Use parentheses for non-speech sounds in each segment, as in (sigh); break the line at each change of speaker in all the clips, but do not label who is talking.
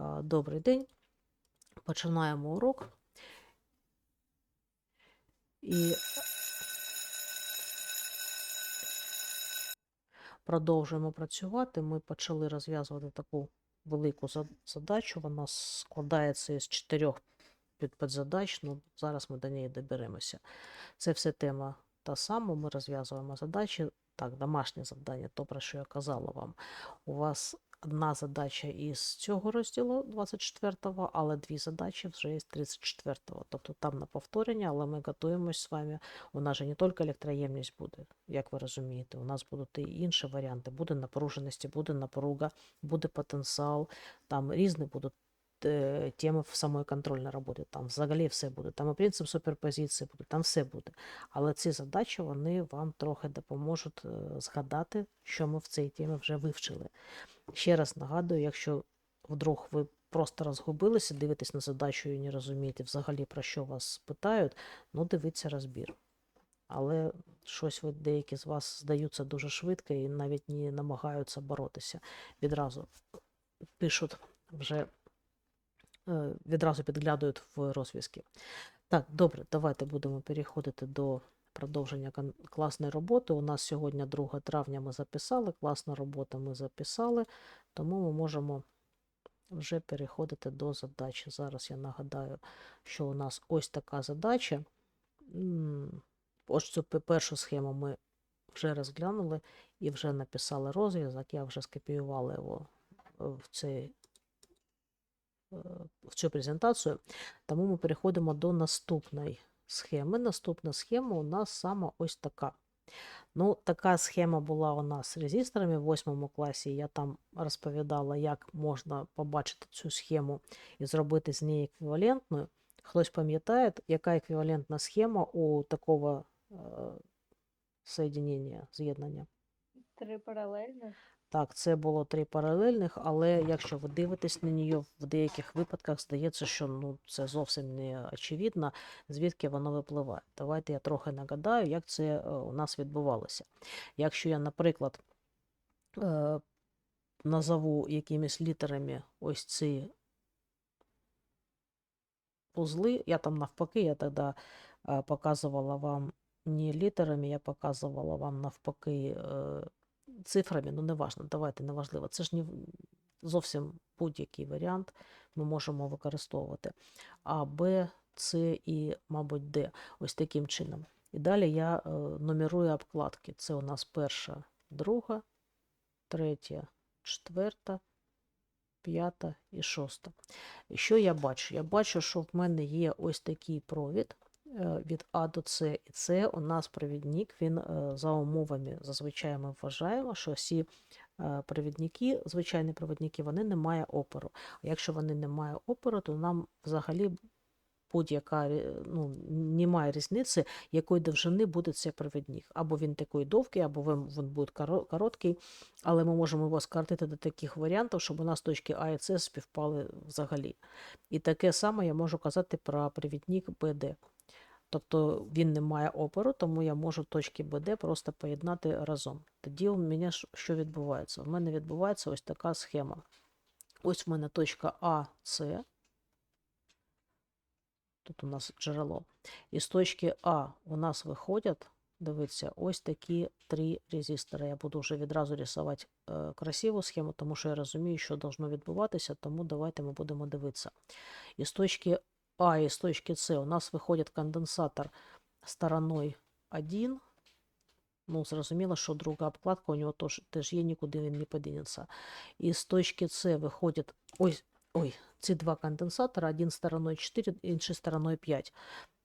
А, Добрий день. Починаємо урок. І продовжуємо працювати. Ми почали розв'язувати таку велику задачу. Вона складається із чотирьох під- підзадач. Ну, зараз ми до неї доберемося. Це все тема та сама. Ми розв'язуємо задачі. Так, домашнє завдання, то про що я казала вам. У вас одна задача із цього розділу 24-го, але дві задачі вже із 34-го. Тобто там на повторення, але ми готуємось з вами. У нас же не тільки електроємність буде, як ви розумієте. У нас будуть і інші варіанти. Буде напруженості, буде напруга, буде потенціал. Там різні будуть теми в самої контрольної роботи. Там взагалі все буде. Там і принцип суперпозиції буде, там все буде. Але ці задачі вони вам трохи допоможуть е, згадати, що ми в цій темі вже вивчили. Ще раз нагадую, якщо вдруг ви просто розгубилися, дивитесь на задачу і не розумієте взагалі про що вас питають, ну дивіться розбір. Але щось ви деякі з вас здаються дуже швидко і навіть не намагаються боротися. Відразу пишуть вже відразу підглядують в розв'язки. Так, добре, давайте будемо переходити до продовження класної роботи. У нас сьогодні 2 травня ми записали, класна робота ми записали, тому ми можемо вже переходити до задачі. Зараз я нагадаю, що у нас ось така задача. Ось цю першу схему ми вже розглянули і вже написали розв'язок. Я вже скопіювала його е, в цей е, в цю презентацію. Тому ми переходимо до наступної схеми. Наступна схема у нас саме ось така. Ну, така схема була у нас з резисторами в 8 класі. Я там розповідала, як можна побачити цю схему і зробити з неї еквівалентною. Хтось пам'ятає, яка еквівалентна схема у такого е, з'єднання?
Три паралельних.
Так, це було три паралельних, але якщо ви дивитесь на нее, в деяких випадках здається, що ну, це зовсім не очевидно, звідки воно випливає. Давайте я трохи нагадаю, як це е, у нас відбувалося. Якщо я, наприклад, е, назову якимись літерами ось ці узли, я там навпаки, я тоді е, показувала вам не літерами, я показувала вам навпаки цифрами, ну неважно, давайте, неважливо. Це ж не зовсім будь-який варіант ми можемо використовувати. А, Б, С і, мабуть, Д. Ось таким чином. І далі я е, нумерую обкладки. Це у нас перша, друга, третя, четверта, п'ята і шоста. І Що я бачу? Я бачу, що в мене є ось такий провід від А до С. І це у нас провідник, він е, за умовами зазвичай ми вважаємо, що всі е, провідники, звичайні провідники, вони не мають опору. А якщо вони не мають опору, то нам взагалі будь-яка ну, немає різниці, якої довжини буде цей провідник. Або він такий довгий, або він буде короткий, але ми можемо його скоротити до таких варіантів, щоб у нас точки А і С співпали взагалі. І таке саме я можу казати про провідник БД. Тобто він не має опору, тому я можу точки БД просто поєднати разом. Тоді у мене що відбувається? У мене відбувається ось така схема. Ось в мене точка А, С. Тут у нас джерело. І з точки А у нас виходять, дивіться, ось такі три резистори. Я буду вже відразу рисувати е, красиву схему, тому що я розумію, що должно відбуватися, тому давайте ми будемо дивитися. І з точки А і з точки С у нас виходить конденсатор стороною 1. Ну, зрозуміло, що друга обкладка у нього теж, теж є, нікуди він не подінеться. І з точки С виходить ось, ой, ці два конденсатора, один стороною 4, інший стороною 5.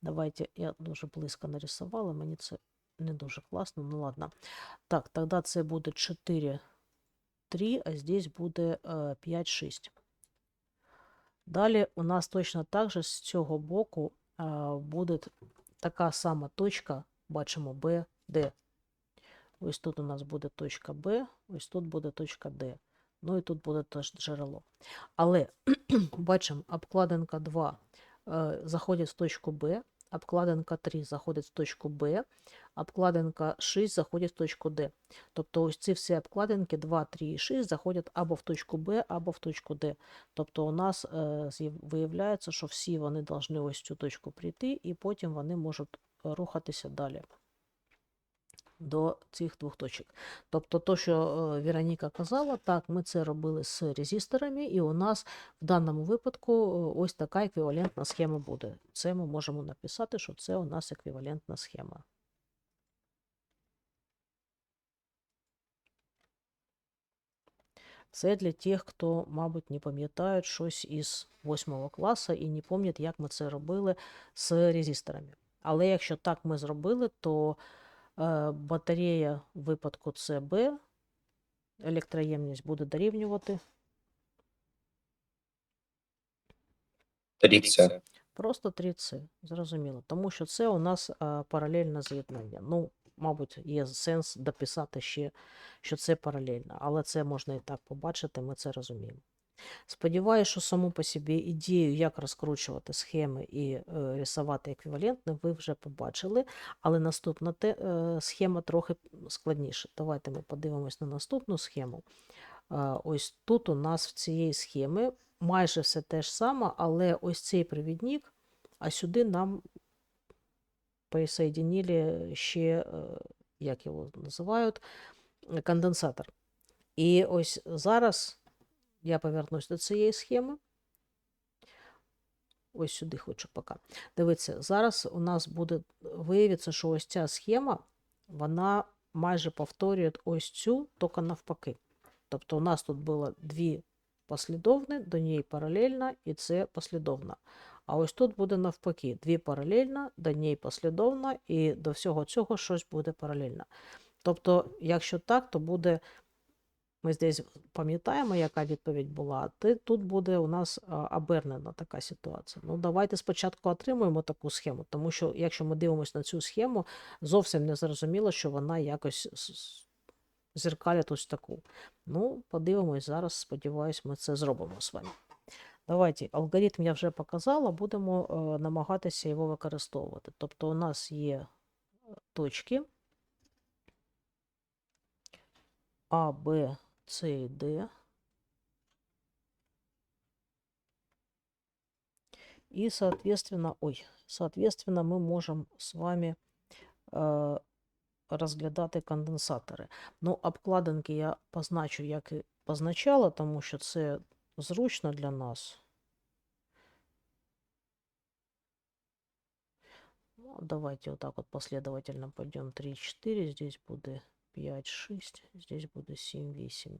Давайте, я дуже близько нарисувала, мені це не дуже класно, ну ладно. Так, тоді це буде 4, 3, а здесь буде е, 5, 6. Далі у нас точно так же з цього боку буде така сама точка, бачимо B, D. Ось тут у нас буде точка Б, ось тут буде точка Д. Ну і тут буде теж джерело. Але (clears throat) бачимо, обкладинка 2 е, заходить в точку Б, обкладинка 3 заходить в точку Б, обкладинка 6 заходить в точку Д. Тобто ось ці всі обкладинки 2, 3 і 6 заходять або в точку Б, або в точку Д. Тобто у нас е, виявляється, що всі вони повинні ось цю точку прийти, і потім вони можуть рухатися далі до цих двох точок. Тобто, то, що е, Вероніка казала, так, ми це робили з резисторами, і у нас в даному випадку е, ось така еквівалентна схема буде. Це ми можемо написати, що це у нас еквівалентна схема. Це для тих, хто, мабуть, не пам'ятають щось із 8 класу і не пам'ятають, як ми це робили з резисторами. Але якщо так ми зробили, то батарея в випадку CB, електроємність буде дорівнювати
3C.
Просто 3C, зрозуміло. Тому що це у нас паралельне з'єднання. Ну, мабуть, є сенс дописати ще, що це паралельно, але це можна і так побачити, ми це розуміємо. Сподіваюся, що саму по собі ідею, як розкручувати схеми і е, рисувати еквівалентне, ви вже побачили, але наступна те, е, схема трохи складніша. Давайте ми подивимось на наступну схему. А, Ось тут у нас в цієї схеми майже все те ж саме, але ось цей провідник, а сюди нам присоединили ще, е, як його називають, е, конденсатор. І ось зараз я повернусь до цієї схеми. Ось сюди хочу поки. Дивіться, зараз у нас буде виявиться, що ось ця схема, вона майже повторює ось цю, тільки навпаки. Тобто у нас тут було дві послідовні, до неї паралельно, і це послідовно. А ось тут буде навпаки, дві паралельно, до неї послідовно, і до всього цього щось буде паралельно. Тобто, якщо так, то буде, ми здесь пам'ятаємо, яка відповідь була, тут буде у нас обернена така ситуація. Ну, давайте спочатку отримуємо таку схему, тому що якщо ми дивимося на цю схему, зовсім не зрозуміло, що вона якось с- ось таку. Ну, подивимось зараз, сподіваюсь, ми це зробимо з вами. Давайте, алгоритм я вже показала, будемо е, намагатися його використовувати. Тобто у нас є е, точки А, Б, С і Д. И, соответственно, ой, соответственно, ми можемо з вами е, розглядати конденсатори. Ну, обкладинки я позначу, як і позначала, тому що це зручно для нас. Ну, давайте вот так вот последовательно пойдем 3, 4, здесь буде 5, 6, здесь буде 7, 8.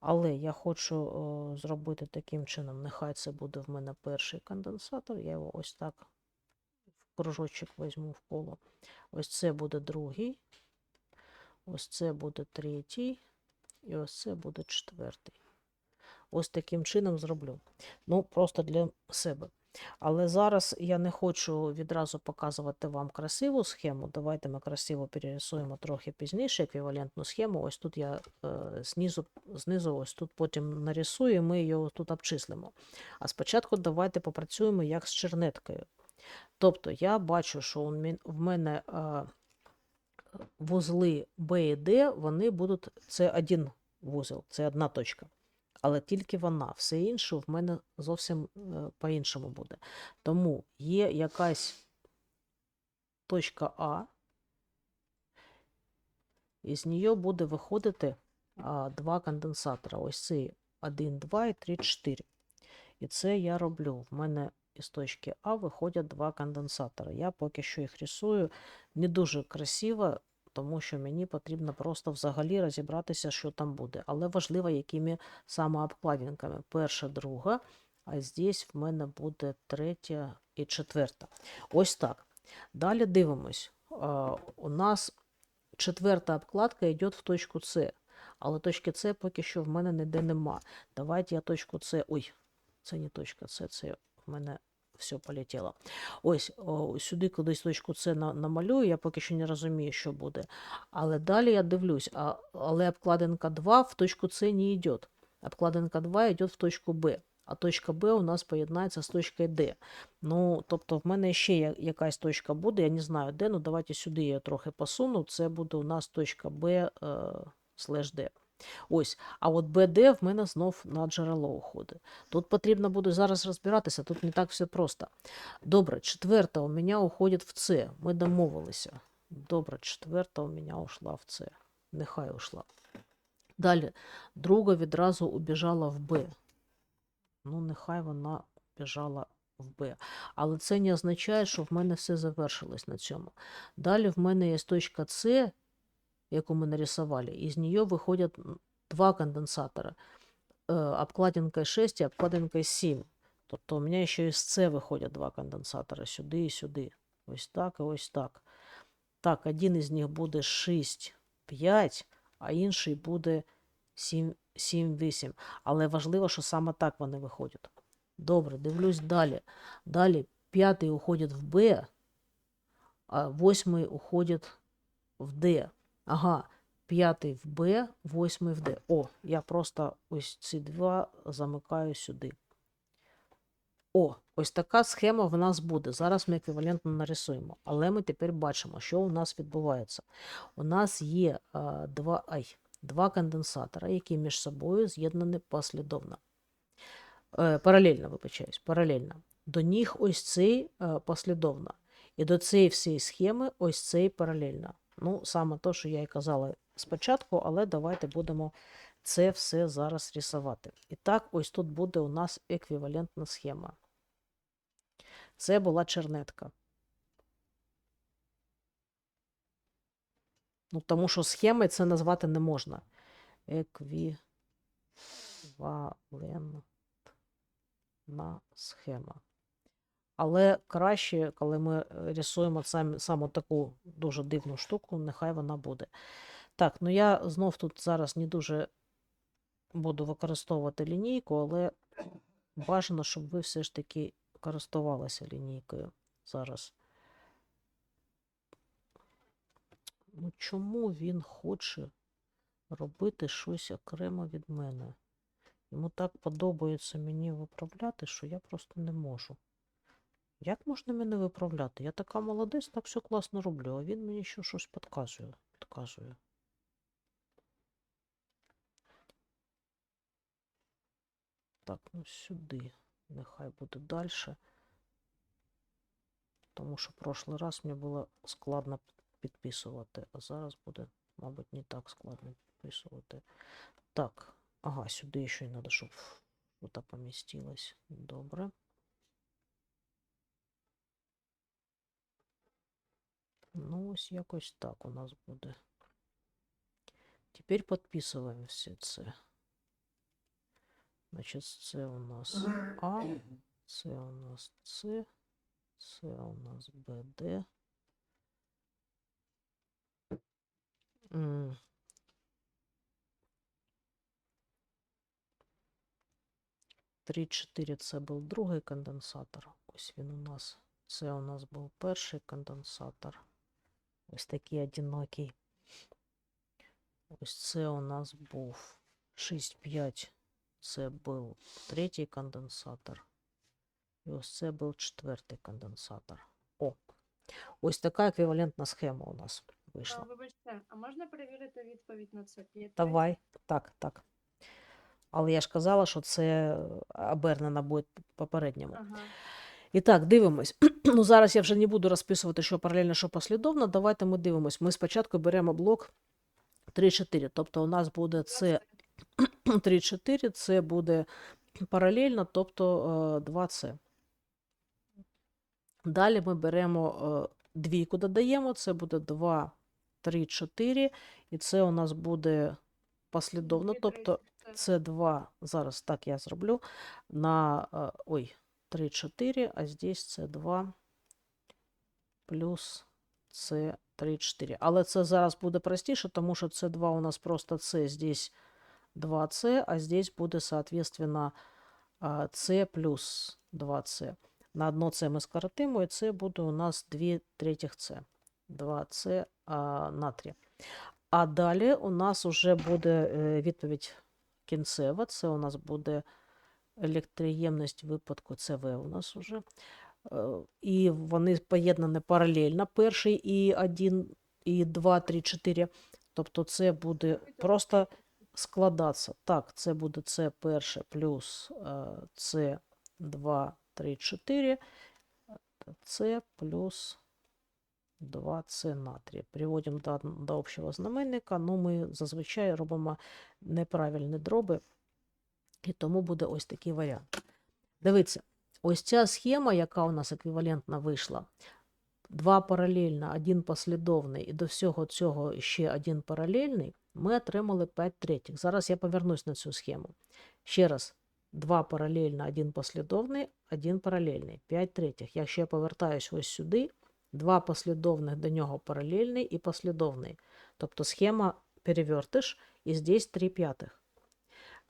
Але я хочу о, зробити таким чином, нехай це буде в мене перший конденсатор, я його ось так в кружочок візьму в коло. Ось це буде другий, ось це буде третій, і ось це буде четвертий. Ось таким чином зроблю. Ну, просто для себе. Але зараз я не хочу відразу показувати вам красиву схему. Давайте ми красиво перерисуємо трохи пізніше еквівалентну схему. Ось тут я е, знизу, знизу ось тут потім нарисую, і ми його тут обчислимо. А спочатку давайте попрацюємо як з чернеткою. Тобто я бачу, що в мене е, вузли Б і Д, вони будуть, це один вузол, це одна точка. Але тільки вона, все інше в мене зовсім е, по-іншому буде. Тому є якась точка А, і з нього буде виходити два конденсатора. Ось цей 1, 2 і 3, 4. І це я роблю. В мене із точки А виходять два конденсатори. Я поки що їх рисую не дуже красиво, тому що мені потрібно просто взагалі розібратися, що там буде. Але важливо, якими саме обкладинками. Перша, друга, а здесь в мене буде третя і четверта. Ось так. Далі дивимось. У нас четверта обкладка йде в точку С. Але точки С поки що в мене ніде нема. Давайте я точку С. Ой, це не точка С, це в мене все полетіло. Ось о, сюди кудись точку С на- намалюю, я поки що не розумію, що буде. Але далі я дивлюсь, а, але обкладинка 2 в точку С не йде. Обкладинка 2 йде в точку Б. а точка Б у нас поєднається з точкою Д. Ну, тобто, в мене ще якась точка буде, я не знаю де, ну давайте сюди я трохи посуну. Це буде у нас точка Б е, слеш Д. Ось, а от БД в мене знов на джерело уходить. Тут потрібно буде зараз розбиратися, тут не так все просто. Добре, четверта у мене уходить в С. Ми домовилися. Добре, четверта у мене ушла в С. Нехай ушла. Далі, друга відразу убіжала в Б. Ну, нехай вона біжала в Б. Але це не означає, що в мене все завершилось на цьому. Далі в мене є точка С, яку ми нарисували, і з неї виходять два конденсатора. Е, обкладинкою 6 і обкладинкою 7. Тобто у мене ще із С виходять два конденсатора сюди і сюди. Ось так і ось так. Так, один із них буде 6, 5, а інший буде 7, 7, 8. Але важливо, що саме так вони виходять. Добре, дивлюсь далі. Далі п'ятий уходить в Б, а восьмий уходить в Д. Ага, п'ятий в Б, восьмий в Д. О, я просто ось ці два замикаю сюди. О, ось така схема в нас буде. Зараз ми еквівалентно нарисуємо. Але ми тепер бачимо, що у нас відбувається. У нас є а, два, ай, два конденсатора, які між собою з'єднані послідовно. Е, паралельно, вибачаюсь, паралельно. До них ось цей е, послідовно. І до цієї всієї схеми ось цей паралельно. Ну, саме те, що я і казала спочатку, але давайте будемо це все зараз рисувати. І так, ось тут буде у нас еквівалентна схема. Це була чернетка. Ну, тому що схеми це назвати не можна. Еквівалентна схема. Але краще, коли ми е, рисуємо сам, саме таку дуже дивну штуку, нехай вона буде. Так, ну я знов тут зараз не дуже буду використовувати лінійку, але бажано, щоб ви все ж таки користувалися лінійкою зараз. Ну, чому він хоче робити щось окремо від мене? Йому так подобається мені виправляти, що я просто не можу. Як можна мене виправляти? Я така молодець, так все класно роблю, а він мені ще щось підказує. підказує. Так, ну сюди. Нехай буде далі. Тому що прошлий раз мені було складно підписувати, а зараз буде, мабуть, не так складно підписувати. Так, ага, сюди ще й треба, щоб тут помістилось. Добре. Ну, ось якось так у нас буде. Тепер підписуємо все це. Значить, це у нас А, це у нас С, це у нас БД. Три, чотири це був другий конденсатор. Ось він у нас. Це у нас був перший конденсатор. Ось такий одинокий. Ось це у нас був 6,5. Це був третій конденсатор. І ось це був четвертий конденсатор. О, ось така еквівалентна схема у нас
А, вибачте, а можна перевірити відповідь на це?
Давай, так, так. Але я ж казала, що це обернено буде попередньому.
Ага.
І так, дивимось. (clears throat) ну, зараз я вже не буду розписувати, що паралельно, що послідовно. Давайте ми дивимось. Ми спочатку беремо блок 3-4. Тобто у нас буде це (clears throat) 3-4, це буде паралельно, тобто е, 2С. Далі ми беремо е, двійку, додаємо, це буде 2, 3, 4, і це у нас буде послідовно, тобто це 2, зараз так я зроблю, на, е, ой, 3, 4, а здесь це 2 плюс це 3, 4. Але це зараз буде простіше, тому що це 2 у нас просто це, здесь 2С, а здесь буде, соответственно, а, С плюс 2С. На одно С ми скоротимо, і це буде у нас 2 третіх С. 2С а, натрія. А далі у нас вже буде е, відповідь кінцева. Це у нас буде Електроємність випадку ЦВ у нас уже. Е, І вони поєднані паралельно. Перший і 1, і 2, 3, 4. Тобто це буде просто складатися. Так, це буде С перше плюс С 2, 3, 4. С плюс 2С натрія. Приводимо до, до общого знаменника. Ну, ми зазвичай робимо неправильні дроби, і тому буде ось такий варіант. Дивіться, ось ця схема, яка у нас еквівалентна вийшла, два паралельно, один послідовний, і до всього цього ще один паралельний, ми отримали 5 третіх. Зараз я повернусь на цю схему. Ще раз, два паралельно, один послідовний, один паралельний, 5 третіх. Якщо я повертаюсь ось сюди, два послідовних до нього паралельний і послідовний. Тобто схема перевертиш, і здесь 3 п'ятих.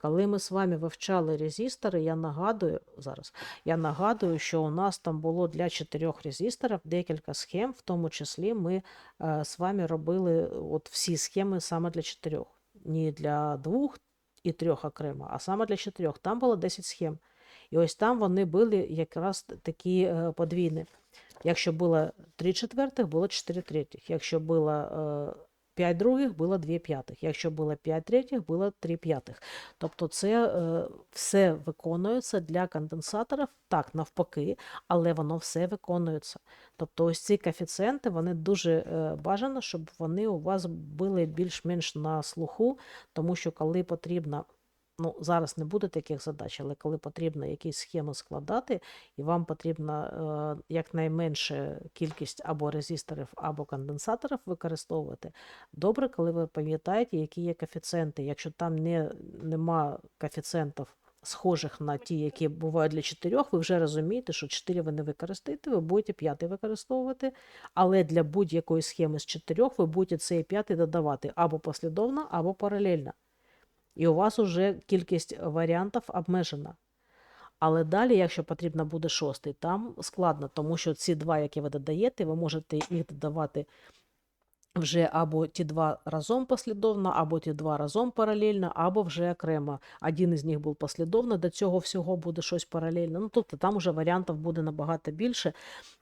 Коли ми з вами вивчали резистори, я нагадую зараз, я нагадую, що у нас там було для чотирьох резисторів декілька схем, в тому числі ми е, з вами робили от всі схеми саме для чотирьох. Не для двох і трьох окремо, а саме для чотирьох. Там було 10 схем. І ось там вони були якраз такі е, подвійні. Якщо було 3 четвертих, було 4 третіх. Якщо було е, 5 других, було 2 п'ятих. Якщо було 5 третіх, було 3 п'ятих. Тобто це е, все виконується для конденсаторів, так, навпаки, але воно все виконується. Тобто ось ці коефіцієнти, вони дуже е, бажано, щоб вони у вас були більш-менш на слуху, тому що коли потрібно Ну, зараз не буде таких задач, але коли потрібно якісь схеми складати, і вам потрібна е, якнайменша кількість або резисторів, або конденсаторів використовувати, добре, коли ви пам'ятаєте, які є коефіцієнти. Якщо там не, нема коефіцієнтів схожих на ті, які бувають для чотирьох, ви вже розумієте, що 4 ви не використаєте, ви будете п'ятий використовувати, але для будь-якої схеми з чотирьох ви будете цей п'ятий додавати або послідовно, або паралельно. І у вас вже кількість варіантів обмежена. Але далі, якщо потрібно буде шостий, там складно, тому що ці два, які ви додаєте, ви можете їх додавати вже або ті два разом послідовно, або ті два разом паралельно, або вже окремо. Один із них був послідовно, до цього всього буде щось паралельно. Ну, тобто там вже варіантів буде набагато більше,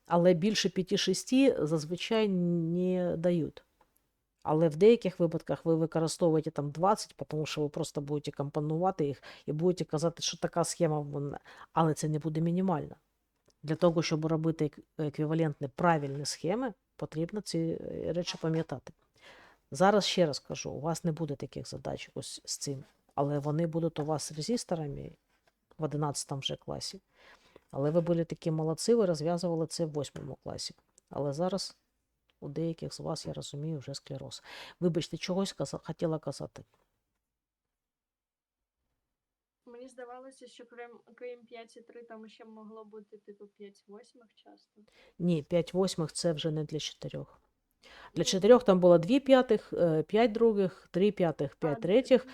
але більше 5-6 зазвичай не дають. Але в деяких випадках ви використовуєте там 20, тому що ви просто будете компонувати їх і будете казати, що така схема вона. Але це не буде мінімально. Для того, щоб робити еквівалентні правильні схеми, потрібно ці е, речі пам'ятати. Зараз ще раз кажу, у вас не буде таких задач ось з цим, але вони будуть у вас резисторами в 11 вже класі. Але ви були такі молодці, ви розв'язували це в 8 класі. Але зараз у деяких з вас, я розумію, вже склероз. Вибачте, чогось каза- хотіла казати.
Мені здавалося, що крім, крім 5,3 там ще могло бути типу 5 восьмих часто.
Ні, 5 восьмих це вже не для чотирьох. Для чотирьох там було 2 п'ятих, 5 других, 3 п'ятих,
а,
5
ну,
третіх,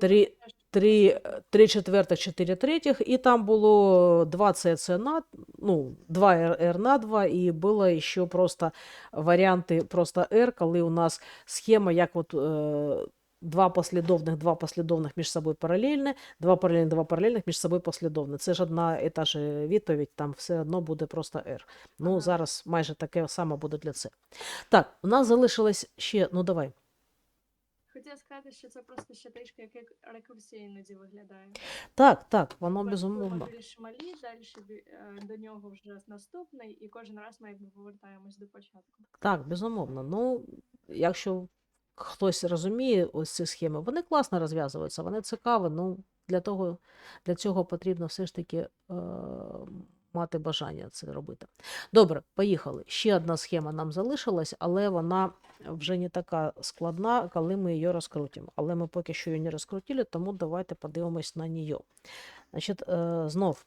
3,
просто теж
3, 3 четвертих, 4 третіх, і там було 2 ЦЦ на, ну, 2 R, R на 2, і було ще просто варіанти просто R, коли у нас схема, як от е, два послідовних, два послідовних між собою паралельні, два паралельних, два паралельних між собою послідовні. Це ж одна і та ж відповідь, там все одно буде просто R. Ну,
Ага.
зараз майже таке саме буде для це. Так, у нас залишилось ще, ну давай.
Хотіла сказати, що це просто ще трішки як рек- рекурсія іноді виглядає.
Так, так, воно безумовно.
більш малі, далі до нього вже наступний, і кожен раз ми якби повертаємось до початку.
Так, безумовно. Ну, якщо хтось розуміє ось ці схеми, вони класно розв'язуються, вони цікаві. Ну, для того, для цього потрібно все ж таки е, мати бажання це робити. Добре, поїхали. Ще одна схема нам залишилась, але вона вже не така складна, коли ми її розкрутимо. Але ми поки що її не розкрутили, тому давайте подивимось на неї. Значить, е, знов,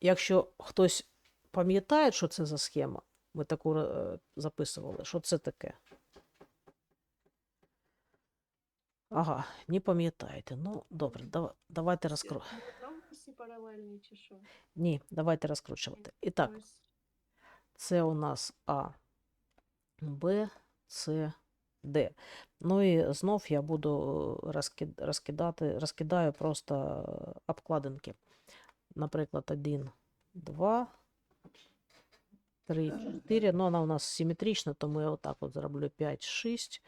якщо хтось пам'ятає, що це за схема, ми таку е, записували. Що це таке? Ага, не пам'ятаєте. Ну, добре, давайте розкру...
Всі паралельні чи що?
Ні, давайте розкручувати. І так, це у нас А, Б, С, Д. Ну і знов я буду е, розкидати, розкидаю просто е, обкладинки. наприклад, 1, 2, 3, 4. Ну, вона у нас симетрична, тому я отак от зроблю 5, 6.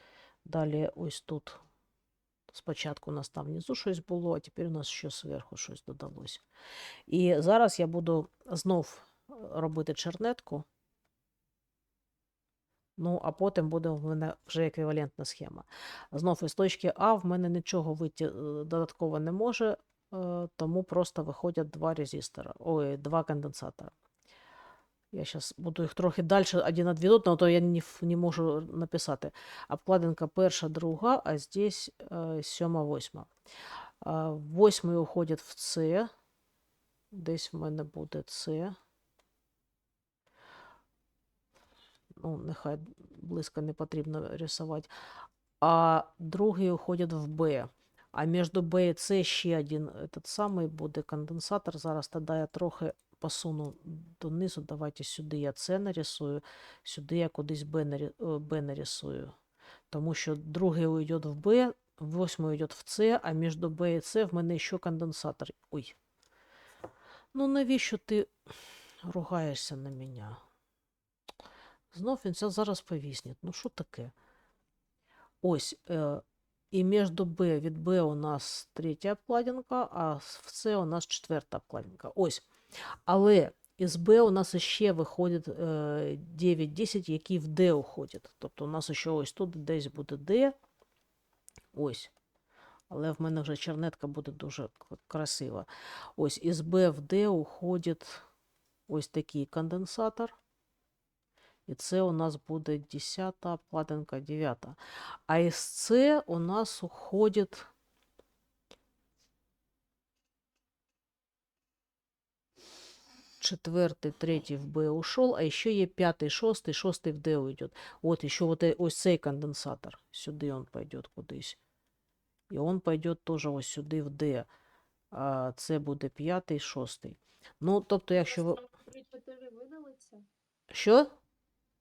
Далі ось тут спочатку у нас там внизу щось було, а тепер у нас ще зверху щось додалось. І зараз я буду знов е, робити чернетку. Ну, а потім буде в мене вже еквівалентна схема. Знов із точки А в мене нічого вийти е, додатково не може, е, тому просто виходять два резистора, ой, два конденсатора. Я зараз буду їх трохи далі один від одного, то я не, не можу написати. Обкладинка перша, друга, а здесь е, сьома, восьма. А, Восьмий уходить в С. Десь в мене буде С. Ну, нехай близько не потрібно рисувати. А другий уходить в Б. А між Б і С ще один этот самий буде конденсатор. Зараз тоді я трохи посуну донизу. Давайте сюди я С нарисую, сюди я кудись Б, е, нарисую. Тому що другий уйде в Б, восьмий уйде в С, а між Б і С в мене ще конденсатор. Ой. Ну навіщо ти ругаєшся на мене? Знов він це зараз повіснить. Ну що таке? Ось. Е, і між Б від Б у нас третя обкладинка, а в С у нас четверта обкладинка. Ось. Але із Б у нас ще виходить е, 9-10, які в Д уходять. Тобто у нас ще ось тут десь буде Д. Ось. Але в мене вже чернетка буде дуже красива. Ось із Б в Д уходить ось такий конденсатор. І це у нас буде 10 обкладинка, 9. А із С у нас уходить четвертый, третий в Б ушел, а еще є пятый, шостий, шостий в Д уйдет. От еще вот э- ось цей конденсатор. Сюди он пойдет кудись. І он пойдет теж ось сюди в Д. А це буде п'ятий, шостий. Ну, тобто, якщо ви...
3-4 видалиться?
Що?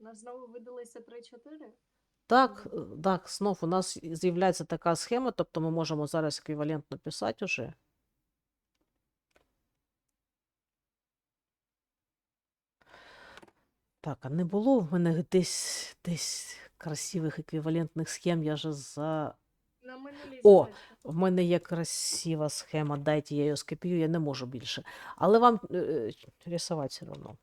У нас знову видалися 3-4?
Так, е, так, знов у нас і- з'являється така схема, тобто ми можемо зараз еквівалентно писати уже. Так, а не було в мене десь, десь красивих еквівалентних схем. Я же за.
На минулій
О!
задачі.
В мене є красива схема, дайте я її скопію, я не можу більше. Але вам е, е, рисувати все одно.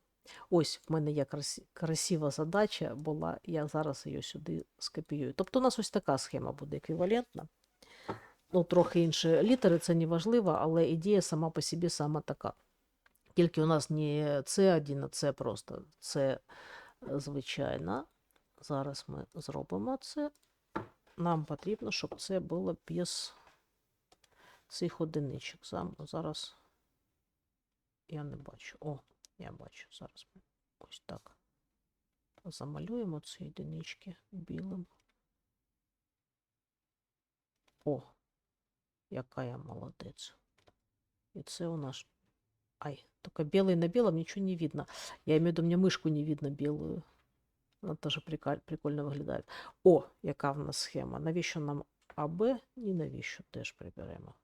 Ось в мене є красі, красива задача була, я зараз її сюди скопіюю. Тобто у нас ось така схема буде еквівалентна. Ну, трохи інші літери, це не важливо, але ідея сама по собі сама така. Тільки у нас не С1, а це просто це звичайна. Зараз ми зробимо це. Нам потрібно, щоб це було без цих одиничок. Зараз я не бачу. О, я бачу. Зараз ми ось так замалюємо ці одинички білим. О, яка я молодець. І це у нас. Ай, только белый на белом ничего не видно. Я имею в виду, мне мышку не видно белую. Теж приколь- прикольно виглядає. О, яка в нас схема. Навіщо нам АБ? Ні, навіщо теж приберемо.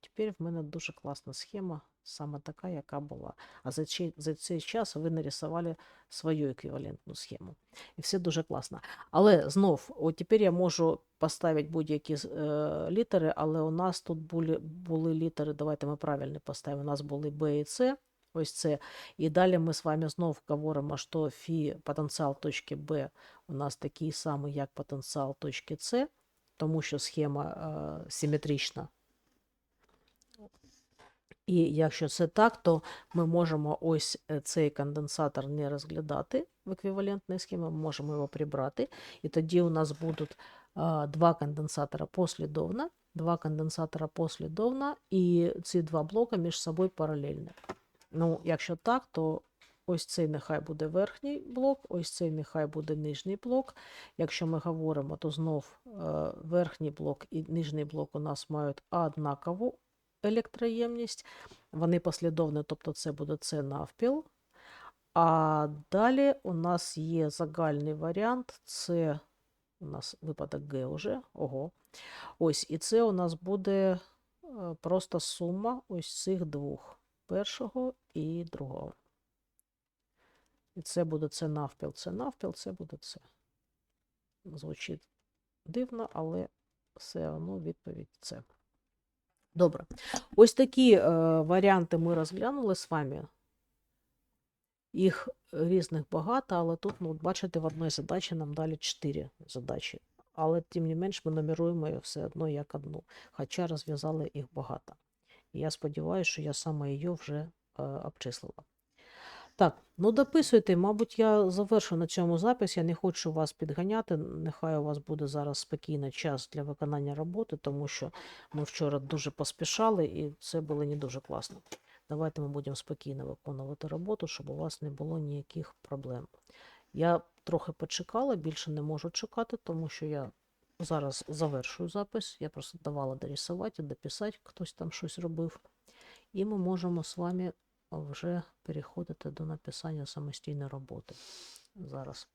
Тепер в мене дуже класна схема, саме така, яка була. А за цей, за цей час ви нарисували свою еквівалентну схему. І все дуже класно. Але знов, от тепер я можу поставити будь-які е, літери, але у нас тут були, були літери, давайте ми правильно поставимо. У нас були Б і С, ось це. І далі ми з вами знов говоримо, що фі потенціал точки Б у нас такий самий, як потенціал точки С, тому що схема е, симетрична. І якщо це так, то ми можемо ось е, цей конденсатор не розглядати в еквівалентній схемі, ми можемо його прибрати. І тоді у нас будуть два конденсатора послідовно, два конденсатора послідовно, і ці два блоки між собою паралельні. Ну, якщо так, то ось цей нехай буде верхній блок, ось цей нехай буде нижній блок. Якщо ми говоримо, то знов е, верхній блок і нижній блок у нас мають однакову електроємність. Вони послідовні, тобто це буде С навпіл. А далі у нас є загальний варіант. Це у нас випадок Г вже. Ого. Ось, і це у нас буде е, просто сума ось цих двох: першого і другого. І це буде це навпіл, це навпіл, це буде це. Звучить дивно, але все одно відповідь це. Добре. Ось такі е, варіанти ми розглянули з вами. Їх різних багато, але тут, ну, бачите, в одній задачі нам дали 4 задачі. Але тим не менш ми номеруємо її все одно як одну, хоча розв'язали їх багато. І я сподіваюся, що я саме її вже е, обчислила. Так, ну дописуйте, мабуть, я завершу на цьому запис. Я не хочу вас підганяти. Нехай у вас буде зараз спокійний час для виконання роботи, тому що ми вчора дуже поспішали і це було не дуже класно. Давайте ми будемо спокійно виконувати роботу, щоб у вас не було ніяких проблем. Я трохи почекала, більше не можу чекати, тому що я зараз завершую запис. Я просто давала дорисувати, дописати, хтось там щось робив. І ми можемо з вами вже переходити до написання самостійної роботи. Зараз